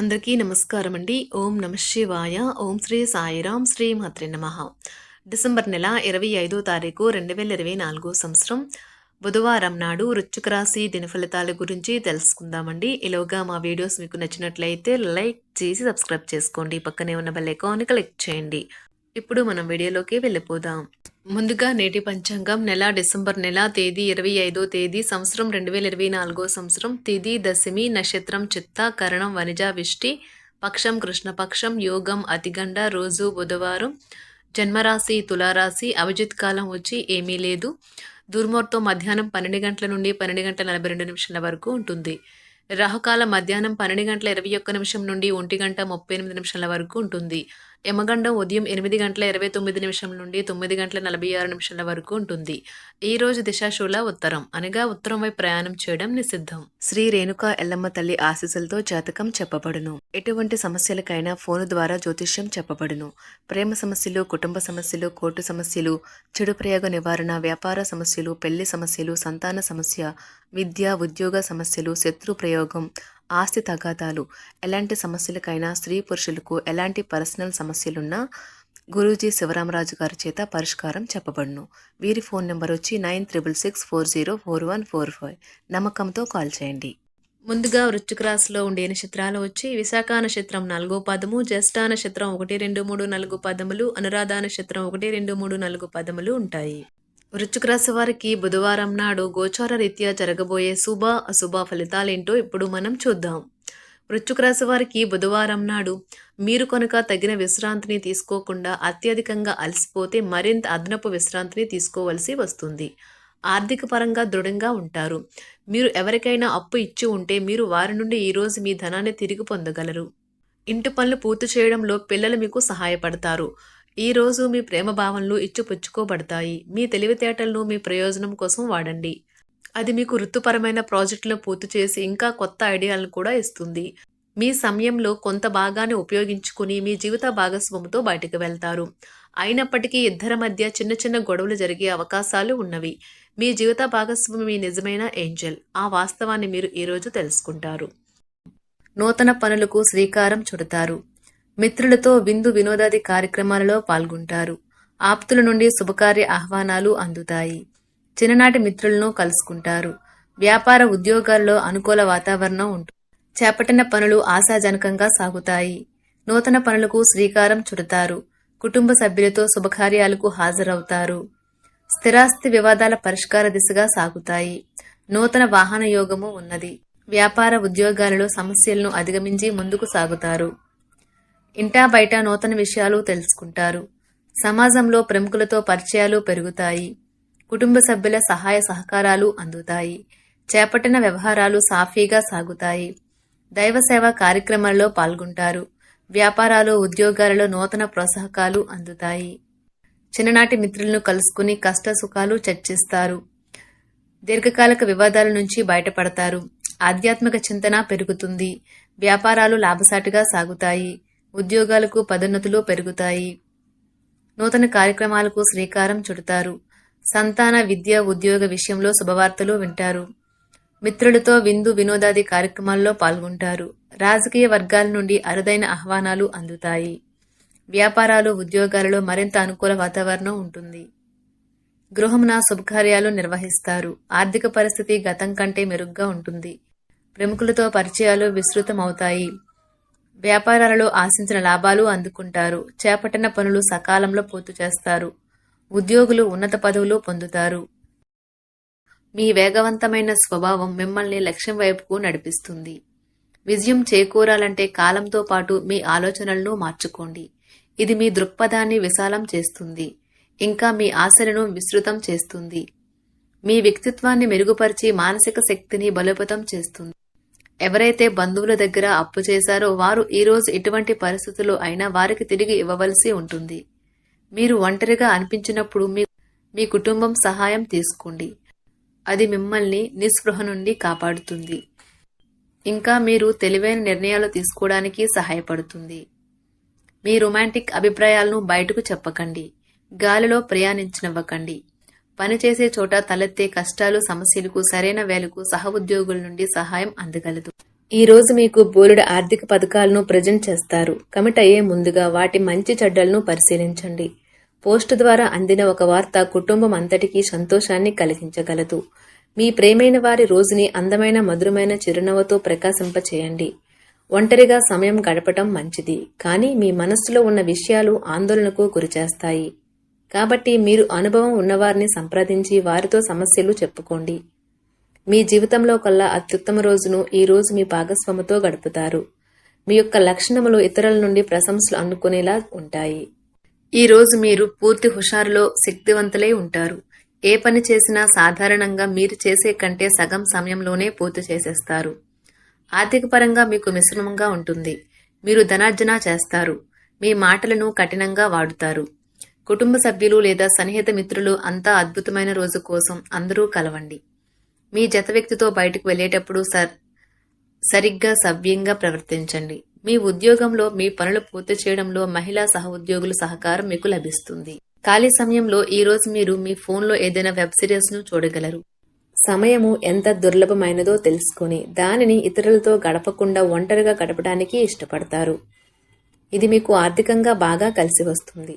అందరికీ నమస్కారం అండి ఓం నమ శివాయ. ఓం శ్రీ సాయిరాం శ్రీ మాత్రే నమ. డిసెంబర్ నెల ఇరవై ఐదో తారీఖు రెండు వేల ఇరవై నాలుగో సంవత్సరం. బుధవారం నాడు వృశ్చిక రాశి దినఫలితాల గురించి తెలుసుకుందామండి. ఇలోగా మా వీడియోస్ మీకు నచ్చినట్లయితే లైక్ చేసి సబ్స్క్రైబ్ చేసుకోండి. పక్కనే ఉన్న బెల్ ఐకాన్ క్లిక్ చేయండి. ఇప్పుడు మనం వీడియోలోకి వెళ్ళిపోదాం. ముందుగా నేటి పంచాంగం నెల డిసెంబర్ నెల తేదీ ఇరవై ఐదో తేదీ సంవత్సరం రెండు వేల ఇరవై నాలుగో సంవత్సరం తిది దశమి నక్షత్రం చిత్త కరణం వనిజ విష్టి పక్షం కృష్ణపక్షం యోగం అతిగండ రోజు బుధవారం జన్మరాశి తులారాశి అభిజిత్ కాలం వచ్చి ఏమీ లేదు. దుర్మోర్తో మధ్యాహ్నం పన్నెండు గంటల నుండి పన్నెండు గంటల నలభై రెండు నిమిషాల వరకు ఉంటుంది. రాహుకాల మధ్యాహ్నం పన్నెండు గంటల ఇరవై ఒక్క నిమిషం నుండి ఒంటి గంట ముప్పై ఎనిమిది నిమిషాల వరకు ఉంటుంది. యమగండం ఉదయం ఎనిమిది గంటల ఇరవై తొమ్మిది నిమిషం నుండి తొమ్మిది గంటల నలభై ఆరు నిమిషాల వరకు ఉంటుంది. ఈ రోజు దిశాశూల ఉత్తరం. అనగా ఉత్తరం వైపు ప్రయాణం చేయడం నిషిద్ధం. శ్రీ రేణుక ఎల్లమ్మ తల్లి ఆశీస్సులతో జాతకం చెప్పబడును. ఎటువంటి సమస్యలకైనా ఫోను ద్వారా జ్యోతిష్యం చెప్పబడును. ప్రేమ సమస్యలు కుటుంబ సమస్యలు కోర్టు సమస్యలు చెడు ప్రయోగ నివారణ వ్యాపార సమస్యలు పెళ్ళి సమస్యలు సంతాన సమస్య విద్య ఉద్యోగ సమస్యలు శత్రు ప్రయోగం ఆస్తి తగాదాలు. ఎలాంటి సమస్యలకైనా స్త్రీ పురుషులకు ఎలాంటి పర్సనల్ సమస్యలున్నా గురూజీ శివరామరాజు గారి చేత పరిష్కారం చెప్పబడును. వీరి ఫోన్ నెంబర్ వచ్చి nine triple six four zero four one four five. నమ్మకంతో కాల్ చేయండి. ముందుగా వృశ్చిక రాశిలో ఉండే నక్షత్రాలు వచ్చి విశాఖ నక్షత్రం నాలుగో పదము జ్యేష్ఠ నక్షత్రం ఒకటి రెండు మూడు నాలుగు పదములు అనురాధ నక్షత్రం ఒకటి రెండు మూడు నాలుగు పదములు ఉంటాయి. వృశ్చిక రాశి వారికి బుధవారం నాడు గోచార రీత్యా జరగబోయే శుభ అశుభ ఫలితాలేంటో ఇప్పుడు మనం చూద్దాం. వృశ్చిక రాశి వారికి బుధవారం నాడు మీరు కనుక తగిన విశ్రాంతిని తీసుకోకుండా అత్యధికంగా అలసిపోతే మరింత అదనపు విశ్రాంతిని తీసుకోవలసి వస్తుంది. ఆర్థిక పరంగా దృఢంగా ఉంటారు. మీరు ఎవరికైనా అప్పు ఇచ్చి ఉంటే మీరు వారి నుండి ఈరోజు మీ ధనాన్ని తిరిగి పొందగలరు. ఇంటి పనులు పూర్తి చేయడంలో పిల్లలు మీకు సహాయపడతారు. ఈరోజు మీ ప్రేమ భావనలు ఇచ్చిపుచ్చుకోబడతాయి. మీ తెలివితేటలను మీ ప్రయోజనం కోసం వాడండి. అది మీకు వృత్తిపరమైన ప్రాజెక్టులు పూర్తి చేసి ఇంకా కొత్త ఐడియాలను కూడా ఇస్తుంది. మీ సమయంలో కొంత భాగాన్ని ఉపయోగించుకుని మీ జీవిత భాగస్వామితో బయటకు వెళ్తారు. అయినప్పటికీ ఇద్దరి మధ్య చిన్న చిన్న గొడవలు జరిగే అవకాశాలు ఉన్నవి. మీ జీవిత భాగస్వామి మీ నిజమైన ఏంజల్. ఆ వాస్తవాన్ని మీరు ఈరోజు తెలుసుకుంటారు. నూతన పనులకు శ్రీకారం చుడతారు. మిత్రులతో విందు వినోదాది కార్యక్రమాలలో పాల్గొంటారు. ఆప్తుల నుండి శుభకార్య ఆహ్వానాలు అందుతాయి. చిన్ననాటి మిత్రులను కలుసుకుంటారు. వ్యాపార ఉద్యోగాల్లో అనుకూల వాతావరణం ఉంటుంది చేపట్టిన పనులు ఆశాజనకంగా సాగుతాయి. నూతన పనులకు శ్రీకారం చుడతారు. కుటుంబ సభ్యులతో శుభకార్యాలకు హాజరవుతారు. స్థిరాస్తి వివాదాల పరిష్కార దిశగా సాగుతాయి. నూతన వాహన యోగము ఉన్నది. వ్యాపార ఉద్యోగాలలో సమస్యలను అధిగమించి ముందుకు సాగుతారు. ఇంటా బయట నూతన విషయాలు తెలుసుకుంటారు. సమాజంలో ప్రముఖులతో పరిచయాలు పెరుగుతాయి. కుటుంబ సభ్యుల సహాయ సహకారాలు అందుతాయి. చేపట్టిన వ్యవహారాలు సాఫీగా సాగుతాయి. దైవ సేవ కార్యక్రమాల్లో పాల్గొంటారు. వ్యాపారాలు ఉద్యోగాలలో నూతన ప్రోత్సాహకాలు అందుతాయి. చిన్ననాటి మిత్రులను కలుసుకుని కష్ట సుఖాలు చర్చిస్తారు. దీర్ఘకాలిక వివాదాల నుంచి బయటపడతారు. ఆధ్యాత్మిక చింతన పెరుగుతుంది. వ్యాపారాలు లాభసాటిగా సాగుతాయి. ఉద్యోగాలకు పదోన్నతులు పెరుగుతాయి. నూతన కార్యక్రమాలకు శ్రీకారం చుడతారు. సంతాన విద్య ఉద్యోగ విషయంలో శుభవార్తలు వింటారు. మిత్రులతో విందు వినోదాది కార్యక్రమాల్లో పాల్గొంటారు. రాజకీయ వర్గాల నుండి అరుదైన ఆహ్వానాలు అందుతాయి. వ్యాపారాలు ఉద్యోగాలలో మరింత అనుకూల వాతావరణం ఉంటుంది. గృహమున శుభకార్యాలు నిర్వహిస్తారు. ఆర్థిక పరిస్థితి గతం కంటే మెరుగ్గా ఉంటుంది. ప్రముఖులతో పరిచయాలు విస్తృతమవుతాయి. వ్యాపారాలలో ఆశించిన లాభాలు అందుకుంటారు. చేపట్టిన పనులు సకాలంలో పూర్తి చేస్తారు. ఉద్యోగులు ఉన్నత పదవులు పొందుతారు. మీ వేగవంతమైన స్వభావం మిమ్మల్ని లక్ష్యం వైపుకు నడిపిస్తుంది. విజయం చేకూరాలంటే కాలంతో పాటు మీ ఆలోచనలను మార్చుకోండి. ఇది మీ దృక్పథాన్ని విశాలం చేస్తుంది. ఇంకా మీ ఆశలను విస్తృతం చేస్తుంది. మీ వ్యక్తిత్వాన్ని మెరుగుపరిచి మానసిక శక్తిని బలోపేతం చేస్తుంది. ఎవరైతే బంధువుల దగ్గర అప్పు చేశారో వారు ఈరోజు ఎటువంటి పరిస్థితుల్లో అయినా వారికి తిరిగి ఇవ్వవలసి ఉంటుంది. మీరు ఒంటరిగా అనిపించినప్పుడు మీ మీ కుటుంబం సహాయం తీసుకోండి. అది మిమ్మల్ని నిస్పృహ నుండి కాపాడుతుంది. ఇంకా మీరు తెలివైన నిర్ణయాలు తీసుకోవడానికి సహాయపడుతుంది. మీ రొమాంటిక్ అభిప్రాయాలను బయటకు చెప్పకండి. గాలిలో ప్రయాణించనివ్వకండి. పనిచేసే చోట తలెత్తే కష్టాలు సమస్యలకు సరైన వేలకు సహ ఉద్యోగుల నుండి సహాయం అందగలదు. ఈ రోజు మీకు బోలెడు ఆర్థిక పథకాలను ప్రజెంట్ చేస్తారు. కమిట్ అయ్యే ముందుగా వాటి మంచి చెడ్డలను పరిశీలించండి. పోస్ట్ ద్వారా అందిన ఒక వార్త కుటుంబం అంతటికీ సంతోషాన్ని కలిగించగలదు. మీ ప్రేమైన వారి రోజుని అందమైన మధురమైన చిరునవ్వుతో ప్రకాశింపచేయండి. ఒంటరిగా సమయం గడపటం మంచిది. కానీ మీ మనస్సులో ఉన్న విషయాలు ఆందోళనకు గురిచేస్తాయి. కాబట్టి మీరు అనుభవం ఉన్నవారిని సంప్రదించి వారితో సమస్యలు చెప్పుకోండి. మీ జీవితంలో కల్లా అత్యుత్తమ రోజును ఈ రోజు మీ భాగస్వామితో గడుపుతారు. మీ యొక్క లక్షణములు ఇతరుల నుండి ప్రశంసలు అందుకునేలా ఉంటాయి. ఈ రోజు మీరు పూర్తి హుషారులో శక్తివంతులై ఉంటారు. ఏ పని చేసినా సాధారణంగా మీరు చేసే కంటే సగం సమయంలోనే పూర్తి చేసేస్తారు. ఆర్థిక పరంగా మీకు మిశ్రమంగా ఉంటుంది. మీరు ధనార్జన చేస్తారు. మీ మాటలను కఠినంగా వాడుతారు. కుటుంబ సభ్యులు లేదా సన్నిహిత మిత్రులు అంతా అద్భుతమైన రోజు కోసం అందరూ కలవండి. మీ జత వ్యక్తితో బయటకు వెళ్ళేటప్పుడు సర్ సరిగ్గా సవ్యంగా ప్రవర్తించండి. మీ ఉద్యోగంలో మీ పనులు పూర్తి చేయడంలో మహిళా సహ ఉద్యోగుల సహకారం మీకు లభిస్తుంది. ఖాళీ సమయంలో ఈ రోజు మీరు మీ ఫోన్లో ఏదైనా వెబ్ సిరీస్ను చూడగలరు. సమయము ఎంత దుర్లభమైనదో తెలుసుకొని దానిని ఇతరులతో గడపకుండా ఒంటరిగా గడపడానికి ఇష్టపడతారు. ఇది మీకు ఆర్థికంగా బాగా కలిసి వస్తుంది.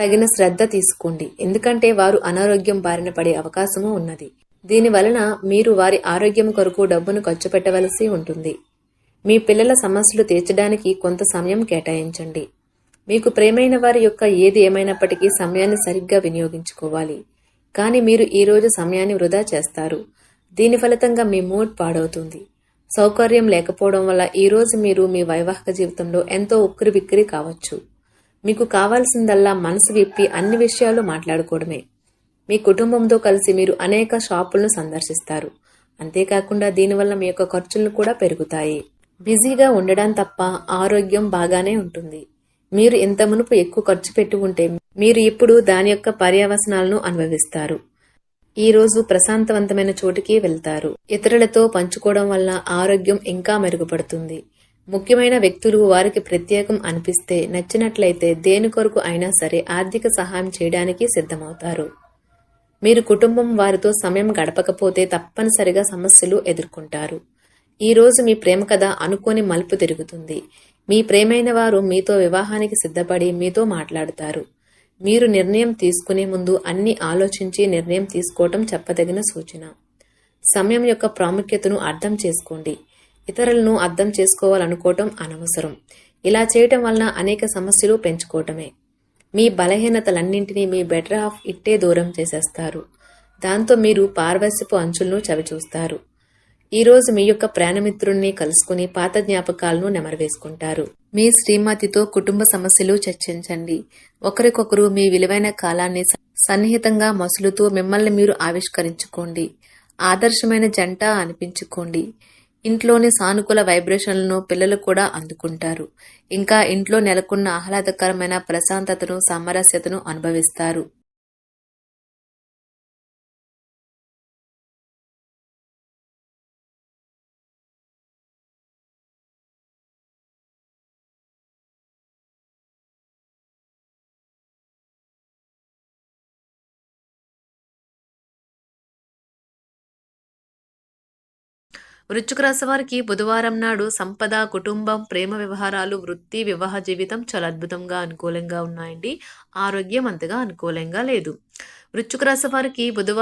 తగిన శ్రద్ధ తీసుకోండి. ఎందుకంటే వారు అనారోగ్యం బారిన పడే అవకాశము ఉన్నది. దీని వలన మీరు వారి ఆరోగ్యం కొరకు డబ్బును ఖర్చు పెట్టవలసి ఉంటుంది. మీ పిల్లల సమస్యలు తీర్చడానికి కొంత సమయం కేటాయించండి. మీకు ప్రేమైన వారి యొక్క ఏది ఏమైనప్పటికీ సమయాన్ని సరిగ్గా వినియోగించుకోవాలి. కానీ మీరు ఈరోజు సమయాన్ని వృధా చేస్తారు. దీని ఫలితంగా మీ మూడ్ పాడవుతుంది. సౌకర్యం లేకపోవడం వల్ల ఈరోజు మీరు మీ వైవాహిక జీవితంలో ఎంతో ఉక్కిరి బిక్కిరి కావచ్చు. మీకు కావాల్సిందల్లా మనసు విప్పి అన్ని విషయాలు మాట్లాడుకోవడమే. మీ కుటుంబంతో కలిసి మీరు అనేక షాపులను సందర్శిస్తారు. అంతేకాకుండా దీనివల్ల మీ యొక్క ఖర్చులు కూడా పెరుగుతాయి. బిజీగా ఉండడం తప్ప ఆరోగ్యం బాగానే ఉంటుంది. మీరు ఇంత మునుపు ఎక్కువ ఖర్చు పెట్టి ఉంటే మీరు ఇప్పుడు దాని యొక్క పర్యవసనాలను అనుభవిస్తారు. ఈ రోజు ప్రశాంతవంతమైన చోటికి వెళ్తారు. ఇతరులతో పంచుకోవడం వల్ల ఆరోగ్యం ఇంకా మెరుగుపడుతుంది. ముఖ్యమైన వ్యక్తులు వారికి ప్రత్యేకం అనిపిస్తే నచ్చినట్లయితే దేని కొరకు అయినా సరే ఆర్థిక సహాయం చేయడానికి సిద్ధమవుతారు. మీరు కుటుంబం వారితో సమయం గడపకపోతే తప్పనిసరిగా సమస్యలు ఎదుర్కొంటారు. ఈ రోజు మీ ప్రేమ కథ అనుకోని మలుపు తిరుగుతుంది. మీ ప్రేమైన వారు మీతో వివాహానికి సిద్ధపడి మీతో మాట్లాడుతారు. మీరు నిర్ణయం తీసుకునే ముందు అన్ని ఆలోచించి నిర్ణయం తీసుకోవటం చెప్పదగిన సూచన. సమయం యొక్క ప్రాముఖ్యతను అర్థం చేసుకోండి. ఇతరులను అర్థం చేసుకోవాలనుకోవటం అనవసరం. ఇలా చేయటం వలన అనేక సమస్యలు పెంచుకోవటమే. మీ బలహీనతలన్నింటినీ మీ బెటర్ ఆఫ్ ఇట్టే దూరం చేసేస్తారు. దాంతో మీరు పార్వశ్యపు అంచులను చవిచూస్తారు. ఈరోజు మీ యొక్క ప్రాణమిత్రుణ్ణి కలుసుకుని పాత జ్ఞాపకాలను నెమరవేసుకుంటారు. మీ శ్రీమతితో కుటుంబ సమస్యలు చర్చించండి. ఒకరికొకరు మీ విలువైన కాలాన్ని సన్నిహితంగా మసులుతూ మిమ్మల్ని మీరు ఆవిష్కరించుకోండి. ఆదర్శమైన జంట అనిపించుకోండి. ఇంట్లోని సానుకూల వైబ్రేషన్లను పిల్లలు కూడా అందుకుంటారు. ఇంకా ఇంట్లో నెలకొన్న ఆహ్లాదకరమైన ప్రశాంతతను సామరస్యతను అనుభవిస్తారు. వృశ్చిక రాశి వారికి బుధవారం నాడు సంపద కుటుంబం ప్రేమ వ్యవహారాలు వృత్తి వివాహ జీవితం చాలా అద్భుతంగా అనుకూలంగా ఉన్నాయండి. ఆరోగ్యం అంతగా అనుకూలంగా లేదు. వృశ్చిక రాశి వారికి బుధవారం